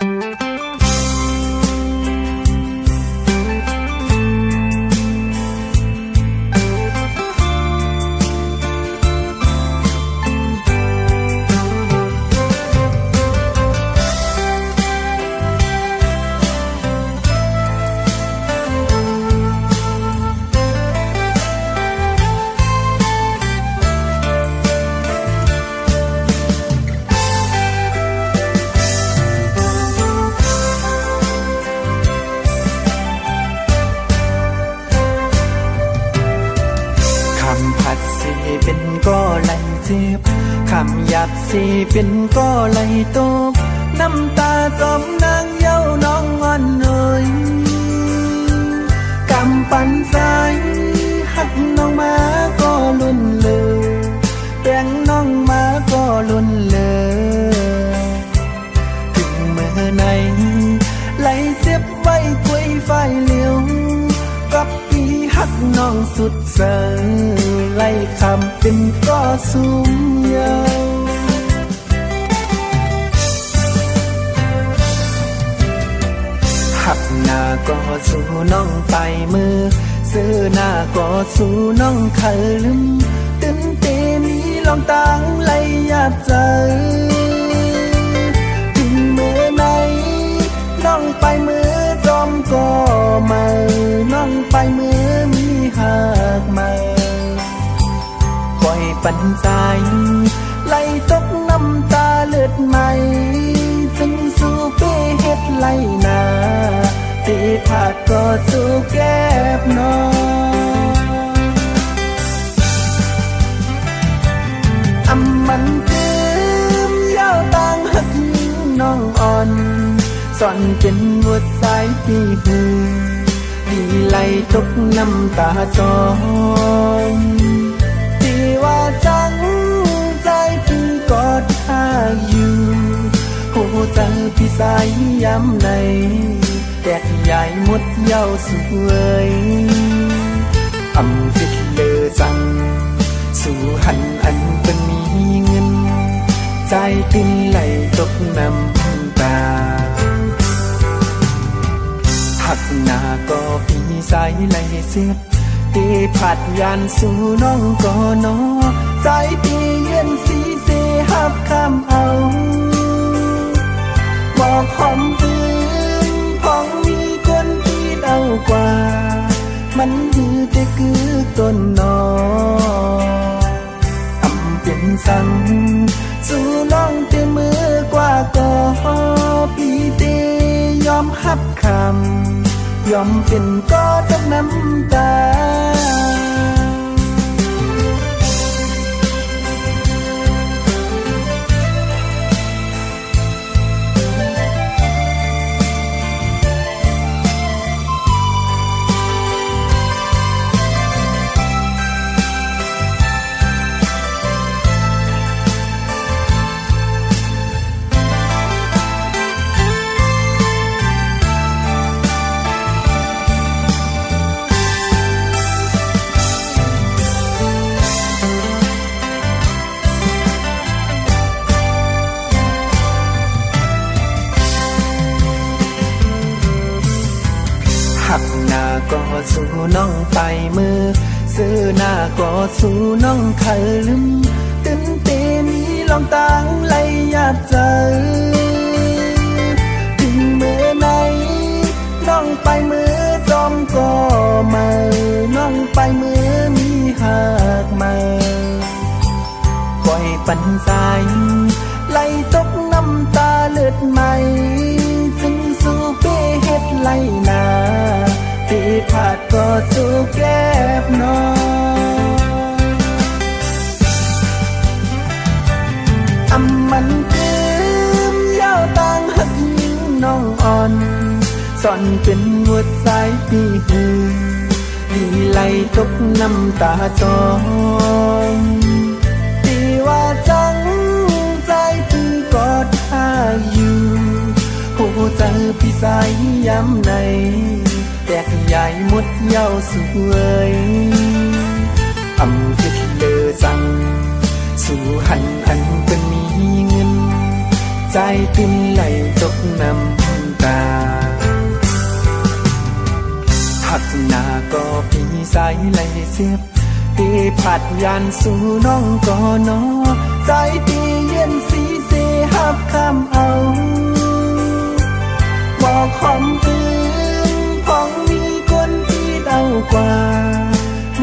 ค เป็นก็ไหลเจ็บคำหยาบสีเป็นก็ไหลตกน้ำตาจมนางเย้าน้องงอนเอ่ยกำปันสายหักน้องมาก็ลุ่นเลยแบ่งน้องมาก็ลุ่นเลยถึงเมื่อไหนไหลเจ็บไว้กวยไฟเหลียวกับปีหักน้องสุดเสย ไล่คำเป็นก็สูงยาวหักหน้าก็สู่น้องไปมือ ซื้อหน้าก็สู่น้องขลืมตื่นเตมีลองตังไหลยาใจถึงเมื่อไหนน้องไปมือจอมก็มาน้องไปมือ ปล่อยปันใจไหลตกน้ำตาเลือดไหมจึงสู้เปเฮ็ดไหลนาตีผาดก็สู้แก็บน้องอำมันตืมยาวต่างหักน้องอ่อนสอนเป็นบทสายที่หูดีไหลตกน้ำตาจอง สายย้ำในแตกใหญ่หมดเย้าสวยอำพิดเลอจัง สู่หันอันเป็นมีเงิน ใจตินไหลตกน้ำตาหักหน้าก็พี่สายไหลเสียดตีผัดยานสู่น้องก็นอใจตีเย็นสีเสหับคำเอา มันยือแต่คือต้นนอทำเป็นสังสู่ล่องเตมือกว่าก็พี่เตยอมหับคำยอมเป็นก็ต้องน้ำตา ก็สู่น้องไปมือ ซื้อหน้าก็สู่น้องขลืมตื่นเตมีลองตังไหลยาดใจถึงเมื่อไหนน้องไปมือจอมก็มาน้องไปมือมีหากมาปล่อยปันสายไหลตกน้ำตาเลือดไหม ดสู่แก็บน้องอำมันตืมยาวต่างหักยิงน้องอ่อนสอนเป็นบทสายที่หูดีไหลตกน้ำตาจองตีว่าจังใจพี่กอดข้าอยู่หูใจพี่สายย้ำใน đẹp dài một nhau suối âm thiết lơ rằng dù hành ăn bên mi ngân dài tin lại chốc năm ta hạt nà có phí dài lại xếp tê phạt yàn su nong có nó dài tê yên xí xê hạp kham áo